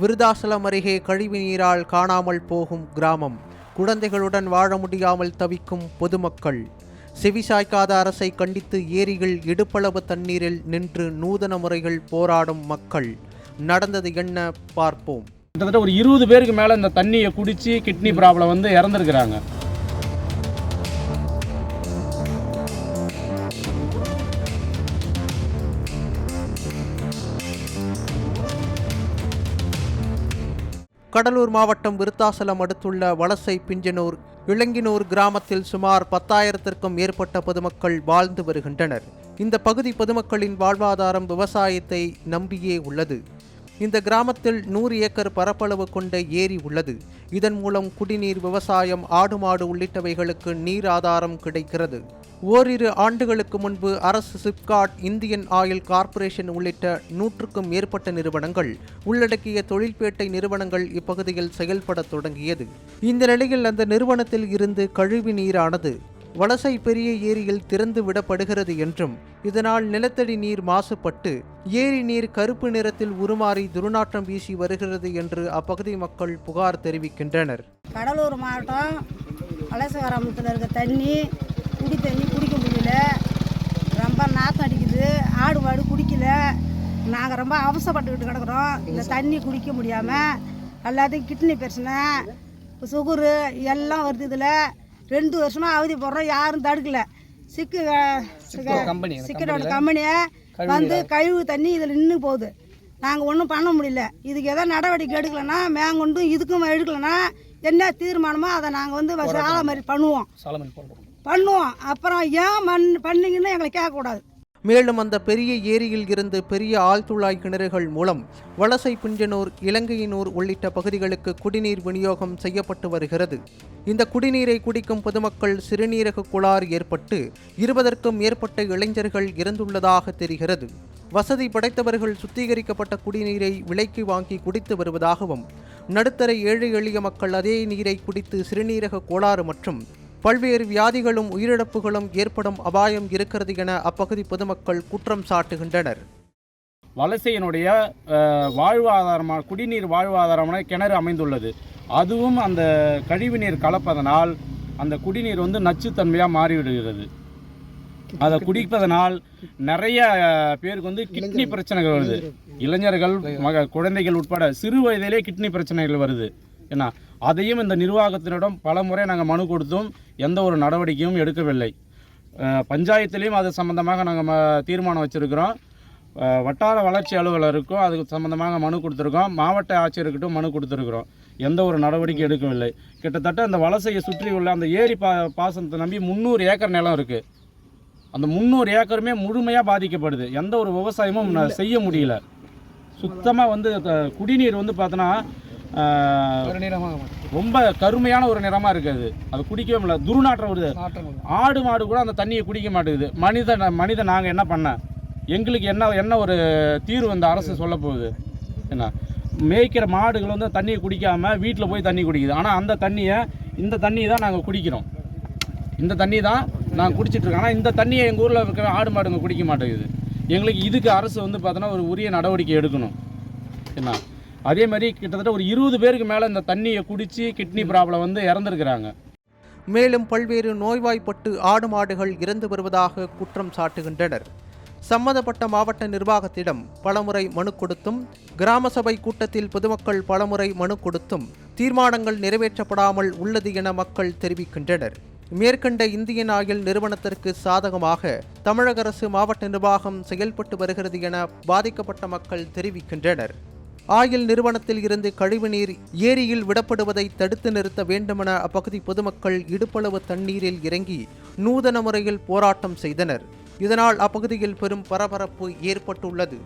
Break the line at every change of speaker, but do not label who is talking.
விருதாசலம் அருகே கழிவு நீரால் காணாமல் போகும் கிராமம். குழந்தைகளுடன் வாழ முடியாமல் தவிக்கும் பொதுமக்கள். செவிசாய்க்காத அரசை கண்டித்து ஏரிகள் இடுப்பளவு தண்ணீரில் நின்று நூதன முறைகள் போராடும் மக்கள். நடந்தது என்ன பார்ப்போம்.
கிட்டத்தட்ட ஒரு இருபது பேருக்கு மேலே இந்த தண்ணியை குடித்து கிட்னி ப்ராப்ளம் வந்து இறந்துருக்குறாங்க.
கடலூர் மாவட்டம் விருத்தாசலம் அடுத்துள்ள வலசை பிஞ்சனூர் இளங்கினூர் கிராமத்தில் சுமார் பத்தாயிரத்திற்கும் மேற்பட்ட பொதுமக்கள் வாழ்ந்து வருகின்றனர். இந்த பகுதி பொதுமக்களின் வாழ்வாதாரம் விவசாயத்தை நம்பியே உள்ளது. இந்த கிராமத்தில் நூறு ஏக்கர் பரப்பளவு கொண்ட ஏரி உள்ளது. இதன் மூலம் குடிநீர் விவசாயம் ஆடு மாடு உள்ளிட்டவைகளுக்கு நீர் ஆதாரம் கிடைக்கிறது. ஓரிரு ஆண்டுகளுக்கு முன்பு அரசு சிப்காட் இந்தியன் ஆயில் கார்ப்பரேஷன் உள்ளிட்ட நூற்றுக்கும் மேற்பட்ட நிறுவனங்கள் உள்ளடக்கிய தொழில்பேட்டை நிறுவனங்கள் இப்பகுதியில் செயல்படத் தொடங்கியது. இந்த நிலையில் அந்த நிறுவனத்தில் இருந்து கழிவு நீரானது வலசை பெரிய ஏரியில் திறந்து விடப்படுகிறது என்றும் இதனால் நிலத்தடி நீர் மாசுபட்டு ஏரி நீர் கருப்பு நிறத்தில் உருமாறி துர்நாற்றம் வீசி வருகிறது என்று அப்பகுதி மக்கள் புகார் தெரிவிக்கின்றனர்.
கடலூர் மாவட்டம் வலசகரமத்தில் இருக்க தண்ணி குடி தண்ணி குடிக்க முடியல. ரொம்ப நாத்தம் அடிக்குது. ஆடு மாடு குடிக்கல. நாங்கள் ரொம்ப அவசரப்பட்டுக்கிட்டு கிடக்குறோம். இந்த தண்ணி குடிக்க முடியாமல் எல்லாத்தையும் கிட்னி பிரச்சனை சுகரு எல்லாம் வருது இதில். ரெண்டு வருஷமாக அவதி போடுறோம் யாரும் தடுக்கல. சிக்கு சிக்கனோட கம்பெனியை வந்து கழிவு தண்ணி இதில் நின்று போகுது. நாங்கள் ஒன்றும் பண்ண முடியல. இதுக்கு ஏதோ நடவடிக்கை எடுக்கலைன்னா மேங்கொண்டும் இதுக்கும் எடுக்கலைன்னா என்ன தீர்மானமோ அதை நாங்கள் வந்து சாலை மாதிரி பண்ணுவோம். பண்ணுவோம். அப்புறம் ஏன் மண் பண்ணீங்கன்னு எங்களை கேட்கக்கூடாது.
மேலும் அந்த பெரிய ஏரியில் இருந்து பெரிய ஆழ்துளாய் கிணறுகள் மூலம் வலசை புஞ்சனூர் இலங்கையினூர் உள்ளிட்ட பகுதிகளுக்கு குடிநீர் விநியோகம் செய்யப்பட்டு வருகிறது. இந்த குடிநீரை குடிக்கும் பொதுமக்கள் சிறுநீரக குளாறு ஏற்பட்டு இருபதற்கும் மேற்பட்ட இளைஞர்கள் இறந்துள்ளதாக தெரிகிறது. வசதி படைத்தவர்கள் சுத்திகரிக்கப்பட்ட குடிநீரை விலைக்கு வாங்கி குடித்து வருவதாகவும் நடுத்தர ஏழை எளிய மக்கள் அதே நீரை குடித்து சிறுநீரக கோளாறு மற்றும் பல்வேறு வியாதிகளும் உயிரிழப்புகளும் ஏற்படும் அபாயம் இருக்கிறது என அப்பகுதி பொதுமக்கள் குற்றம் சாட்டுகின்றனர்.
வலசையினுடைய அஹ், வாழ்வாதாரமான குடிநீர் வாழ்வாதாரமான கிணறு அமைந்துள்ளது. அதுவும் அந்த கழிவுநீர் கலப்பதனால் அந்த குடிநீர் வந்து நச்சுத்தன்மையாக மாறிவிடுகிறது. அதை குடிப்பதனால் நிறைய பேருக்கு வந்து கிட்னி பிரச்சனைகள் வருது. இளைஞர்கள் மக குழந்தைகள் உட்பட சிறு வயதிலே கிட்னி பிரச்சனைகள் வருது. என்ன? அதையும் இந்த நிர்வாகத்தினிடம் பல முறை நாங்கள் மனு கொடுத்தும் எந்த ஒரு நடவடிக்கையும் எடுக்கவில்லை. பஞ்சாயத்துலேயும் அது சம்பந்தமாக நாங்கள் ம தீர்மானம் வச்சுருக்கிறோம். வட்டார வளர்ச்சி அலுவலருக்கும் அதுக்கு சம்மந்தமாக மனு கொடுத்துருக்கோம். மாவட்ட ஆட்சியர்கிட்டும் மனு கொடுத்துருக்குறோம். எந்த ஒரு நடவடிக்கை எடுக்கவில்லை. கிட்டத்தட்ட அந்த வலசையை சுற்றி உள்ள அந்த ஏரி பா பாசனத்தை நம்பி முந்நூறு ஏக்கர் நிலம் இருக்குது அந்த முந்நூறு ஏக்கருமே முழுமையாக பாதிக்கப்படுது. எந்த ஒரு விவசாயமும் ந- செய்ய முடியல. சுத்தமாக வந்து குடிநீர் வந்து பார்த்தோன்னா ரொம்ப கருமையான ஒரு நிறமாக இருக்குது அது. குடிக்கவே முடியல. துர்நாற்றம் வருது. ஆடு மாடு கூட அந்த தண்ணியை குடிக்க மாட்டேங்குது. மனித மனிதன் நாங்கள் என்ன பண்ண? எங்களுக்கு என்ன என்ன ஒரு தீர்வு இந்த அரசு சொல்ல போகுது? என்ன? மேய்க்கிற மாடுகள் வந்து தண்ணியை குடிக்காமல் வீட்டில் போய் தண்ணி குடிக்குது. ஆனால் அந்த தண்ணியை இந்த தண்ணியை தான் நாங்கள் குடிக்கிறோம். இந்த தண்ணி தான் நாங்கள் குடிச்சிட்டு இருக்கோம் ஆனால் இந்த தண்ணியை எங்கள் ஊரில் இருக்கிற ஆடு மாடுங்க குடிக்க மாட்டேங்குது. எங்களுக்கு இதுக்கு அரசு வந்து பார்த்தோன்னா ஒரு உரிய நடவடிக்கை எடுக்கணும். என்ன? அதே மாதிரி கிட்டத்தட்ட ஒரு இருபது பேருக்கு மேலே இந்த தண்ணியை குடித்து கிட்னி ப்ராப்ளம் வந்து இறந்துருக்குறாங்க.
மேலும் பல்வேறு நோய்வாய்ப்பட்டு ஆடு மாடுகள் இறந்து வருவதாக குற்றம் சாட்டுகின்றனர். சம்பந்தப்பட்ட மாவட்ட நிர்வாகத்திடம் பலமுறை மனு கொடுத்தும் கிராம சபை கூட்டத்தில் பொதுமக்கள் பலமுறை மனு கொடுத்தும் தீர்மானங்கள் நிறைவேற்றப்படாமல் உள்ளது என மக்கள் தெரிவிக்கின்றனர். மேற்கண்ட இந்தியன் ஆயில் நிறுவனத்திற்கு சாதகமாக தமிழக அரசு மாவட்ட நிர்வாகம் செயல்பட்டு வருகிறது என பாதிக்கப்பட்ட மக்கள் தெரிவிக்கின்றனர். ஆயில் நிறுவனத்தில் இருந்து கழிவுநீர் ஏரியில் விடப்படுவதை தடுத்து நிறுத்த வேண்டுமென அப்பகுதி பொதுமக்கள் இடுப்பளவு தண்ணீரில் இறங்கி நூதன முறையில் போராட்டம் செய்தனர். இதனால் அப்பகுதியில் பெரும் பரபரப்பு ஏற்பட்டுள்ளது.